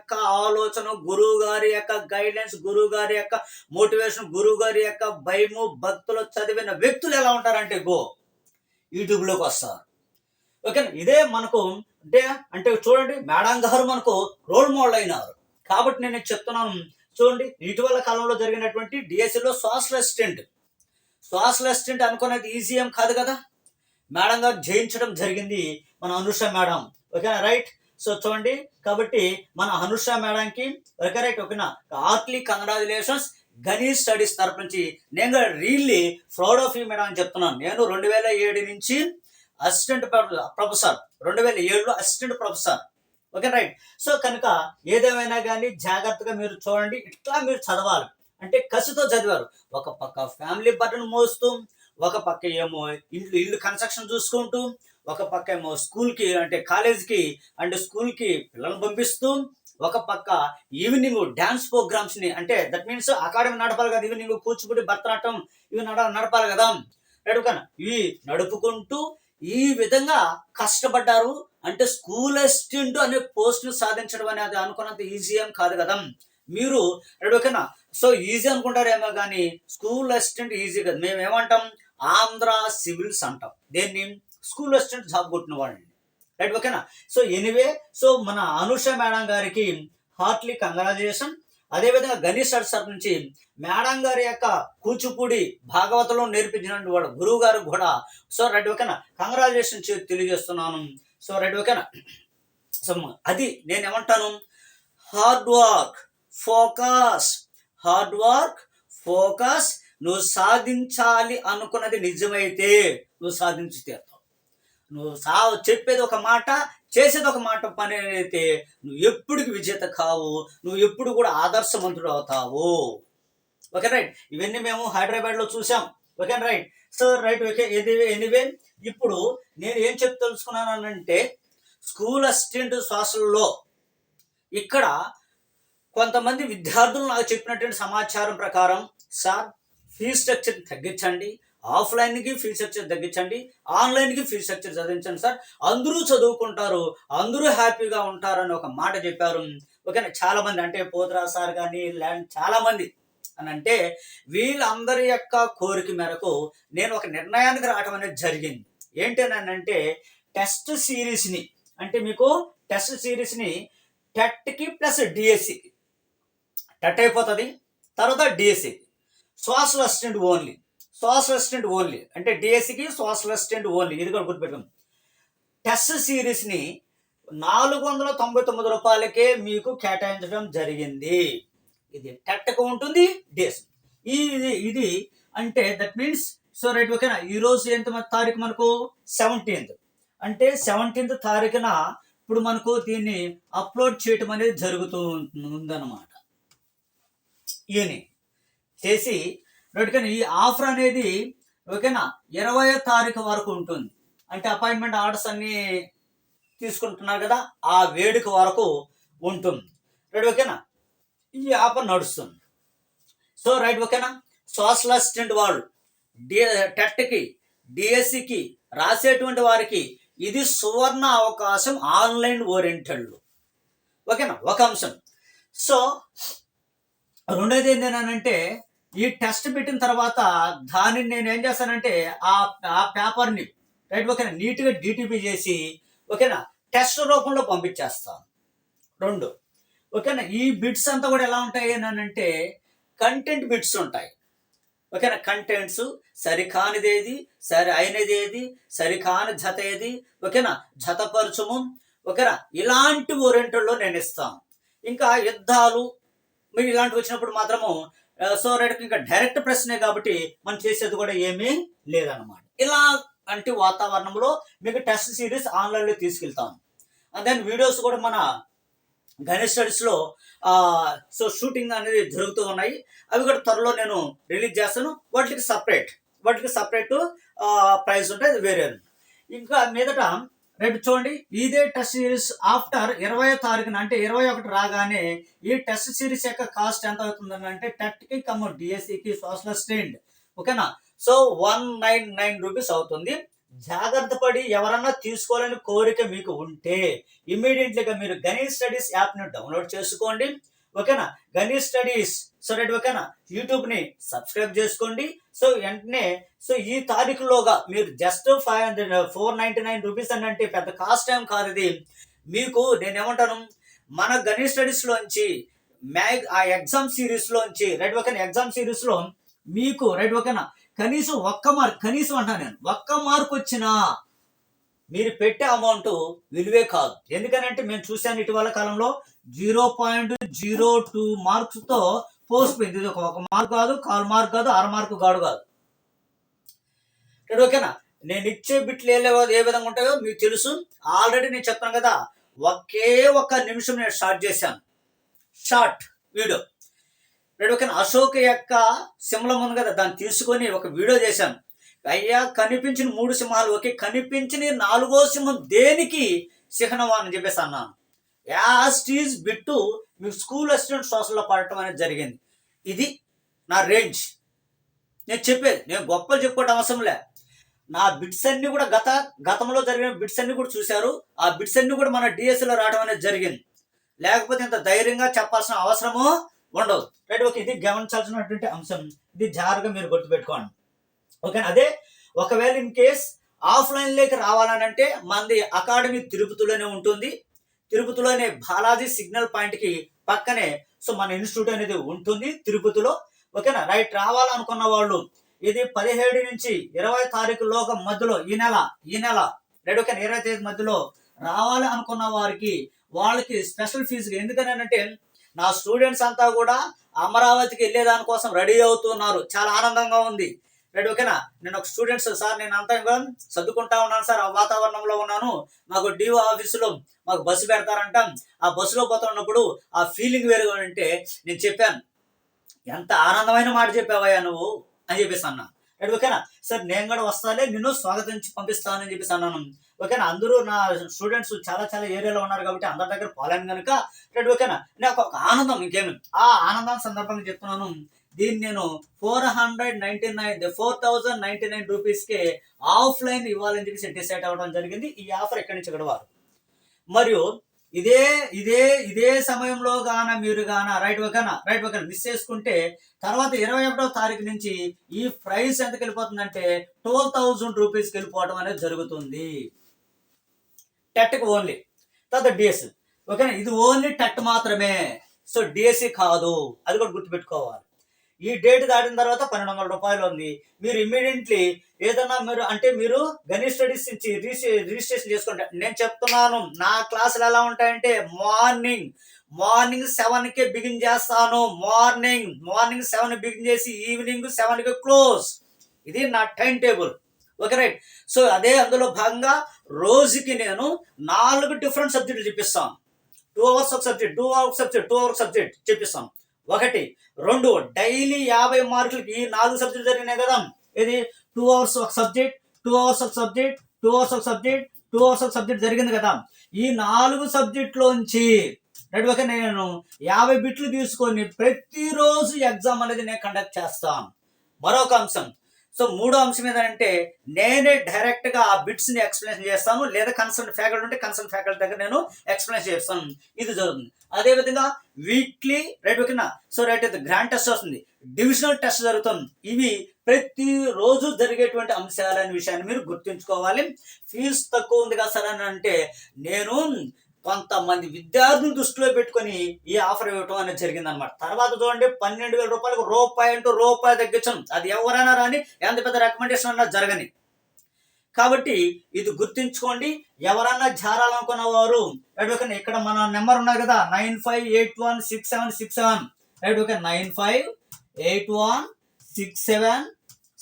యొక్క ఆలోచన గురువు గారి యొక్క గైడెన్స్ గురువు గారి యొక్క మోటివేషన్ గురువు గారి యొక్క భయము భక్తులు చదివిన వ్యక్తులు ఎలా ఉంటారంటే గో యూట్యూబ్లోకి వస్తారు. ఓకే ఇదే మనకు అంటే అంటే చూడండి మేడం గారు మనకు రోల్ మోడల్ అయినారు. కాబట్టి నేను చెప్తున్నాను చూడండి ఇటీవల కాలంలో జరిగినటువంటి డిఎస్సిలో సోషల్ అసిస్టెంట్ సోషల్ అసిస్టెంట్ అనుకునేది ఈజీ ఏం కాదు కదా? మేడం గారు జయించడం జరిగింది మన అనుష మేడం. ఓకేనా? రైట్? సో చూడండి కాబట్టి మన అనుష మేడంకి ఓకే రైట్ ఓకేనా హార్ట్లీ కంగ్రాచులేషన్స్ గణేష్ స్టడీస్ తరపు నుంచి. నేను really proud of you madam అని చెప్తున్నాను. నేను రెండు వేల ఏడు నుంచి అసిస్టెంట్ ప్రొఫెసర్ రెండు వేల ఏడులో assistant professor okay right so కనుక ఏదేమైనా కానీ జాగ్రత్తగా మీరు చూడండి ఇట్లా మీరు చదవాలి. అంటే కసితో చదివారు. ఒక పక్క ఫ్యామిలీ బటన్ మోస్తూ ఒక పక్క ఏమో ఇల్లు ఇల్లు కన్స్ట్రక్షన్ చూసుకుంటూ ఒక పక్క ఏమో స్కూల్కి అంటే కాలేజ్కి అంటే స్కూల్కి పిల్లల్ని పంపిస్తూ ఒక పక్క ఈవినింగ్ డ్యాన్స్ ప్రోగ్రామ్స్ని అంటే దట్ మీన్స్ అకాడమీ నడపాలి కదా ఈవినింగ్ కూచిపూడి భరతనాట్యం ఇవి నడ నడపాలి కదా. రైట్ ఇవి నడుపుకుంటూ ఈ విధంగా కష్టపడ్డారు అంటే స్కూల్ అసిస్టెంట్ అనే పోస్ట్ను సాధించడం అనేది అనుకున్నంత ఈజీ ఏం కాదు కదా. మీరు ఓకేనా సో ఈజీ అనుకుంటారేమో కానీ స్కూల్ అసిస్టెంట్ ఈజీ కదా. మేము ఏమంటాం ఆంధ్ర సివిల్స్ అంటాం. దేన్ని? స్కూల్లో స్టూడెంట్ జాబ్ కొట్టిన వాళ్ళండి. రైట్ ఓకేనా? సో ఎనివే సో మన అనుష మేడం గారికి హార్ట్లీ కంగ్రాచులేషన్. అదేవిధంగా గణేష్ సార్ సార్ నుంచి మేడం గారి యొక్క కూచిపూడి భాగవతంలో నేర్పించినటువంటి వాడు గురువు గారు కూడా. సో రైట్ ఓకేనా? కంగ్రాచులేషన్ తెలియజేస్తున్నాను. సో రైట్ ఓకేనా? సో అది నేను ఏమంటాను hard work focus. Hard work focus. నువ్వు సాధించాలి అనుకున్నది నిజమైతే నువ్వు సాధించి నువ్వు సా చెప్పేది ఒక మాట చేసేది ఒక మాట పని అయితే నువ్వు ఎప్పుడుకి విజేత కావు నువ్వు ఎప్పుడు కూడా ఆదర్శవంతుడు అవుతావు. ఓకే రైట్ ఇవన్నీ మేము హైదరాబాద్లో చూసాం. Okay right so right okay ఇది ఎనీవే ఇప్పుడు నేను ఏం చెప్పి తెలుసుకున్నానంటే స్కూల్ అసిస్టెంట్ శ్వాసల్లో ఇక్కడ కొంతమంది విద్యార్థులు నాకు చెప్పినటువంటి సమాచారం ప్రకారం సార్ ఫీ స్ట్రక్చర్ తగ్గించండి. ఆఫ్లైన్కి ఫీ స్ట్రక్చర్ తగ్గించండి ఆన్లైన్కి ఫీ స్ట్రక్చర్ చదివించండి సార్. అందరూ చదువుకుంటారు అందరూ హ్యాపీగా ఉంటారని ఒక మాట చెప్పారు. ఓకేనా? చాలామంది అంటే పోతరా సార్ కానీ ల్యాండ్ చాలామంది అని అంటే వీళ్ళందరి యొక్క కోరిక మేరకు నేను ఒక నిర్ణయానికి రావడం అనేది జరిగింది. ఏంటి టెస్ట్ సిరీస్ని అంటే మీకు టెస్ట్ సిరీస్ని టెట్కి ప్లస్ డిఎస్సికి టెట్ అయిపోతుంది తర్వాత DSC social assistant only. Social assistant only అంటే డిఎస్సికి సోషల్ అసిస్టెంట్ ఓన్లీ ఇది కూడా గుర్తుపెట్టుకుంది టెస్ట్ సిరీస్ని నాలుగు వందల తొంభై తొమ్మిది రూపాయలకే మీకు కేటాయించడం జరిగింది. ఇది టెట్కు ఉంటుంది డిఎస్ ఈ ఇది ఇది అంటే దట్ మీన్స్ సో రైట్ ఓకేనా ఈరోజు ఎంత తారీఖు మనకు? సెవెంటీన్త్ అంటే సెవెంటీన్త్ తారీఖున ఇప్పుడు మనకు దీన్ని అప్లోడ్ చేయటం అనేది జరుగుతూ ఉందన్నమాట. ఈయన చేసి ఓకేనా ఈ ఆఫర్ అనేది ఓకేనా? ఇరవయో తారీఖు వరకు ఉంటుంది. అంటే అపాయింట్మెంట్ ఆర్డర్స్ అన్నీ తీసుకుంటున్నారు కదా ఆ వేడుక వరకు ఉంటుంది. రైట్ ఓకేనా? ఈ ఆఫర్ నడుస్తుంది. సో రైట్ ఓకేనా? సోషల్ అసిస్టెంట్ వాళ్ళు డి టెట్కి డిఎస్సికి రాసేటువంటి వారికి ఇది సువర్ణ అవకాశం ఆన్లైన్ ఓరియంటెడ్లో ఓకేనా? ఒక అంశం. సో రెండోది ఏంటంటే ఈ టెస్ట్ పెట్టిన తర్వాత దానిని నేను ఏం చేస్తానంటే ఆ ఆ పేపర్ని రైట్ ఓకేనా నీట్గా డిటిపి చేసి ఓకేనా టెస్ట్ రూపంలో పంపించేస్తాను. రెండు ఓకేనా ఈ బిట్స్ అంతా కూడా ఎలా ఉంటాయి అని అంటే కంటెంట్ బిట్స్ ఉంటాయి. ఓకేనా కంటెంట్స్ సరికానిది ఏది సరి అయినది ఏది సరికాని జత ఏది ఓకేనా జతపరచము ఓకేనా ఇలాంటి ఓరియంటల్లో నేను ఇస్తాను. ఇంకా యుద్ధాలు మీరు ఇలాంటివి వచ్చినప్పుడు మాత్రము సో రైట్ ఇంకా డైరెక్ట్ ప్రశ్నే కాబట్టి మనం చేసేది కూడా ఏమీ లేదన్నమాట. ఇలా అంటే వాతావరణంలో మీకు టెస్ట్ సిరీస్ ఆన్లైన్లో తీసుకెళ్తాను. అండ్ దెన్ వీడియోస్ కూడా మన గణేష్ స్టడీస్లో సో షూటింగ్ అనేది జరుగుతూ ఉన్నాయి. అవి కూడా త్వరలో నేను రిలీజ్ చేస్తాను. వాటికి సపరేట్ వాటికి సపరేట్ ప్రైస్ ఉంటాయి వేరే. ఇంకా మీదట రేపు చూడండి ఇదే టెస్ట్ సిరీస్ ఆఫ్టర్ ఇరవై తారీఖున అంటే ఇరవై ఒకటి రాగానే ఈ టెస్ట్ సిరీస్ యొక్క కాస్ట్ ఎంత అవుతుందని అంటే టెట్కి కమ్ డిఎస్సికి సోషల్ స్టెండ్ ఓకేనా? So one nine nine rupees అవుతుంది. జాగ్రత్త పడి ఎవరన్నా తీసుకోవాలని కోరిక మీకు ఉంటే ఇమీడియట్లీగా మీరు గణేష్ స్టడీస్ యాప్ని డౌన్లోడ్ చేసుకోండి. ఓకేనా? గణేష్ స్టడీస్. సో రైట్ ఓకేనా? యూట్యూబ్ని సబ్స్క్రైబ్ చేసుకోండి. సో వెంటనే సో ఈ తారీఖులోగా మీరు just five hundred four ninety nine rupees అని అంటే పెద్ద కాస్ట్ ఏం కాదు ఇది. మీకు నేను ఏమంటాను మన గణేష్ స్టడీస్లోంచి మ్యాగ్ ఆ ఎగ్జామ్ సిరీస్లోంచి రైట్ ఓకేనా? ఎగ్జామ్ సిరీస్లో మీకు రైట్ ఓకేనా? కనీసం ఒక్క మార్క్ కనీసం అంటాను నేను ఒక్క మార్క్ వచ్చినా మీరు పెట్టే అమౌంట్ విలువే కాదు. ఎందుకనంటే మేము చూశాను ఇటీవల కాలంలో జీరో పాయింట్ జీరో టూ మార్క్స్తో పోస్ట్ పోయింది ఇది ఒక మార్క్ కాదు కాల్ మార్క్ కాదు అర మార్క్ కాడు కాదు. ఓకేనా? నేను ఇచ్చే బిట్లు ఏ ఏ విధంగా ఉంటాయో మీకు తెలుసు. ఆల్రెడీ నేను చెప్పాను కదా ఒకే ఒక్క నిమిషం నేను స్టార్ట్ చేశాను. Short video. రెండు ఓకేనా? అశోక్ యొక్క సింహలం ఉంది కదా దాన్ని తీసుకొని ఒక వీడియో చేశాను. అయ్యా కనిపించిన మూడు సింహాలు ఓకే కనిపించిన నాలుగో సింహం దేనికి సిహనవా అని చెప్పేసి అన్నాను. యాస్టీజ్ బిట్టు మీకు స్కూల్ అసిస్టెంట్ సోషల్లో పడటం అనేది జరిగింది. ఇది నా రేంజ్. నేను చెప్పేది నేను గొప్పలు చెప్పుకోవడం అవసరం లే. నా బిట్స్ అన్ని కూడా గత గతంలో జరిగిన బిట్స్ అన్ని కూడా చూశారు. ఆ బిట్స్ అన్ని కూడా మన డిఎస్ఎల్లో రావడం అనేది జరిగింది. లేకపోతే ఇంత ధైర్యంగా చెప్పాల్సిన అవసరము ఉండదు. రైట్ ఓకే ఇది గమనించాల్సినటువంటి అంశం. ఇది జాగ్రత్తగా మీరు గుర్తుపెట్టుకోండి. ఓకే అదే ఒకవేళ ఇన్ కేస్ ఆఫ్లైన్లోకి రావాలనంటే మనది అకాడమీ తిరుపతిలోనే ఉంటుంది. తిరుపతిలోనే బాలాజీ సిగ్నల్ పాయింట్కి పక్కనే సో మన ఇన్స్టిట్యూట్ అనేది ఉంటుంది తిరుపతిలో. ఓకేనా? రైట్. రావాలనుకున్న వాళ్ళు ఇది పదిహేడు నుంచి ఇరవై తారీఖులోగా మధ్యలో ఈ నెల ఈ నెల రైట్ ఓకే ఇరవై తేదీ మధ్యలో రావాలి అనుకున్న వారికి వాళ్ళకి స్పెషల్ ఫీజు ఎందుకని అంటే నా స్టూడెంట్స్ అంతా కూడా అమరావతికి వెళ్ళే దానికోసం రెడీ అవుతున్నారు. చాలా ఆనందంగా ఉంది. రైట్ ఓకేనా నేను ఒక స్టూడెంట్స్ సార్ నేను అంతా సర్దుకుంటా ఉన్నాను సార్ ఆ వాతావరణంలో ఉన్నాను. మాకు డిఓ ఆఫీసులో మాకు బస్సు పెడతారంట. ఆ బస్సులో పోతున్నప్పుడు ఆ ఫీలింగ్ వేరుగా అంటే నేను చెప్పాను. ఎంత ఆనందమైన మాట చెప్పావయ్యా నువ్వు అని చెప్పేసి అన్నా. రైట్ ఓకేనా సార్ నేను కూడా వస్తాలే నిన్ను స్వాగతించి పంపిస్తానని చెప్పేసి అన్నాను. ఓకేనా అందరూ నా స్టూడెంట్స్ చాలా చాలా ఏరియాలో ఉన్నారు కాబట్టి అందరి దగ్గర పోలేను కనుక రైట్ ఓకేనా నాకు ఒక ఆనందం ఇంకేమి? ఆ ఆనందం సందర్భంగా చెప్తున్నాను. దీన్ని నేను four hundred ninety nine four thousand ninety nine రూపీస్కి ఆఫ్లైన్ ఇవ్వాలని చెప్పేసి డిసైడ్ అవ్వడం జరిగింది. ఈ ఆఫర్ ఎక్కడి నుంచి ఇక్కడ వారు మరియు ఇదే ఇదే ఇదే సమయంలో గాన మీరు గాన రైట్ వగాన రైట్ ఓకేనా? మిస్ చేసుకుంటే తర్వాత ఇరవై ఒకటో తారీఖు నుంచి ఈ ప్రైస్ ఎంతకి వెళ్ళిపోతుందంటే ట్వెల్వ్ థౌజండ్ రూపీస్కి వెళ్ళిపోవడం అనేది జరుగుతుంది. టెట్కి ఓన్లీ. తర్వాత డిఎస్ ఓకేనా? ఇది ఓన్లీ టెట్ మాత్రమే. సో డిఎస్సి కాదు. అది కూడా గుర్తుపెట్టుకోవాలి. ఈ డేట్ దాటిన తర్వాత పన్నెండు వందల రూపాయలు ఉంది. మీరు ఇమ్మీడియట్లీ ఏదన్నా మీరు అంటే మీరు గని స్టడీస్ నుంచి రిజిస్ట్రే రిజిస్ట్రేషన్ చేసుకుంటే నేను చెప్తున్నాను నా క్లాసులు ఎలా ఉంటాయంటే మార్నింగ్ మార్నింగ్ సెవెన్ కే బిగిన్ చేస్తాను మార్నింగ్ మార్నింగ్ సెవెన్ బిగిన్ చేసి ఈవినింగ్ సెవెన్కి క్లోజ్. ఇది నా time table. Okay right. So అదే అందులో భాగంగా రోజుకి నేను నాలుగు డిఫరెంట్ సబ్జెక్టులు చెప్పిస్తాను. టూ అవర్స్ ఒక subject two hours subject two hours subject చెప్పిస్తాను. ఒకటి రెండు డైలీ యాభై మార్కులకి ఈ నాలుగు సబ్జెక్టులు జరిగినాయి కదా. ఇది టూ అవర్స్ ఒక సబ్జెక్ట్ టూ అవర్స్ ఒక సబ్జెక్ట్ టూ అవర్స్ ఒక సబ్జెక్ట్ టూ అవర్స్ ఒక సబ్జెక్ట్ జరిగింది కదా. ఈ నాలుగు సబ్జెక్టులోంచి రైట్ ఓకే నేను యాభై బిట్లు తీసుకొని ప్రతిరోజు ఎగ్జామ్ అనేది నేను కండక్ట్ చేస్తాను. మరొక అంశం సో మూడో అంశం ఏంటంటే నేనే డైరెక్ట్గా ఆ బిట్స్ని ఎక్స్ప్లెయిన్ చేస్తాను లేదా కన్సల్ట్ ఫ్యాకల్టీ ఉంటే కన్సల్ట్ ఫ్యాకల్టీ దగ్గర నేను ఎక్స్ప్లెయిన్ చేస్తాను. ఇది జరుగుతుంది. అదే విధంగా వీక్లీ రైట్ ఓకేనా? సో రైట్ అయితే గ్రాండ్ టెస్ట్ వస్తుంది. డివిజనల్ టెస్ట్ జరుగుతుంది. ఇవి ప్రతి రోజు జరిగేటువంటి అంశాలనే విషయాన్ని మీరు గుర్తుంచుకోవాలి. ఫీజు తక్కువ ఉంది కదా సార్ అని అంటే నేను కొంతమంది విద్యార్థులు దృష్టిలో పెట్టుకొని ఈ ఆఫర్ ఇవ్వటం అనేది జరిగింది అనమాట తర్వాత చూడండి పన్నెండు వేల రూపాయలకు రూపాయి అంటూ రూపాయి తగ్గించడం. అది ఎవరైనా రాని ఎంత పెద్ద రికమెండేషన్ అన్నా జరగని. కాబట్టి ఇది గుర్తుంచుకోండి ఎవరన్నా చేరాలనుకున్న వారు రైట్ ఓకే ఇక్కడ మన నెంబర్ ఉన్నది కదా nine five eight one six seven six seven. Right okay nine five eight one six seven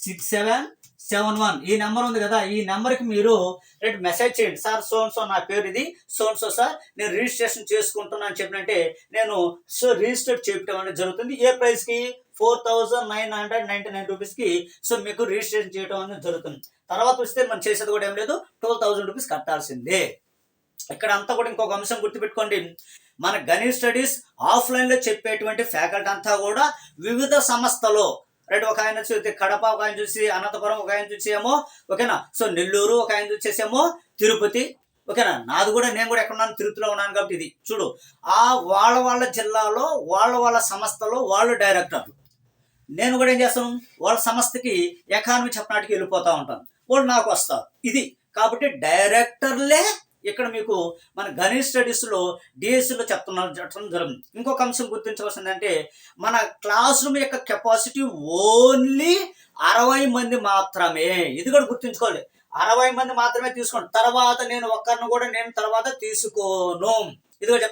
six seven. Seven one ఈ నెంబర్ ఉంది కదా ఈ నెంబర్కి మీరు రేపు మెసేజ్ చేయండి. సార్ సోన్ సో నా పేరు ఇది సోన్ సో సార్ నేను రిజిస్ట్రేషన్ చేసుకుంటున్నాను చెప్పినంటే నేను సో రిజిస్టర్ చేయటం అనేది జరుగుతుంది. ఏ ప్రైస్కి four thousand nine hundred ninety nine రూపీస్కి సో మీకు రిజిస్ట్రేషన్ చేయడం అనేది జరుగుతుంది. తర్వాత వస్తే మనం చేసేది కూడా ఏం లేదు ట్వెల్వ్ థౌసండ్ రూపీస్ కట్టాల్సిందే. ఇక్కడ అంతా కూడా ఇంకొక అంశం గుర్తుపెట్టుకోండి. మన గణేష్ స్టడీస్ ఆఫ్లైన్లో చెప్పేటువంటి ఫ్యాకల్టీ అంతా కూడా వివిధ సంస్థలో రైట్ ఒక ఆయన చూసి కడప ఒక ఆయన చూసి అనంతపురం ఒక ఆయన చూసేమో ఓకేనా? సో నెల్లూరు ఒక ఆయన చూసేసేమో తిరుపతి ఓకేనా? నాది కూడా నేను కూడా ఎక్కడ ఉన్నాను తిరుపతిలో ఉన్నాను కాబట్టి ఇది. చూడు ఆ వాళ్ళ వాళ్ళ జిల్లాలో వాళ్ళ వాళ్ళ సంస్థలో వాళ్ళు డైరెక్టర్లు. నేను కూడా ఏం చేస్తాను? వాళ్ళ సంస్థకి ఎకానమీ చెప్పనాటికి వెళ్ళిపోతూ ఉంటాను. వాళ్ళు నాకు వస్తారు. ఇది. కాబట్టి డైరెక్టర్లే ఇక్కడ మీకు మన గణేష్ స్టడీస్లో డిఎస్సిలో చెప్తున్నారు చెప్పడం జరుగుతుంది. ఇంకొక అంశం గుర్తించవలసింది అంటే మన క్లాస్ రూమ్ యొక్క కెపాసిటీ ఓన్లీ అరవై మంది మాత్రమే. ఇది కూడా గుర్తుంచుకోవాలి. అరవై మంది మాత్రమే తీసుకోండి. తర్వాత నేను ఒక్కరిని కూడా నేను తర్వాత తీసుకోను. ఇది కూడా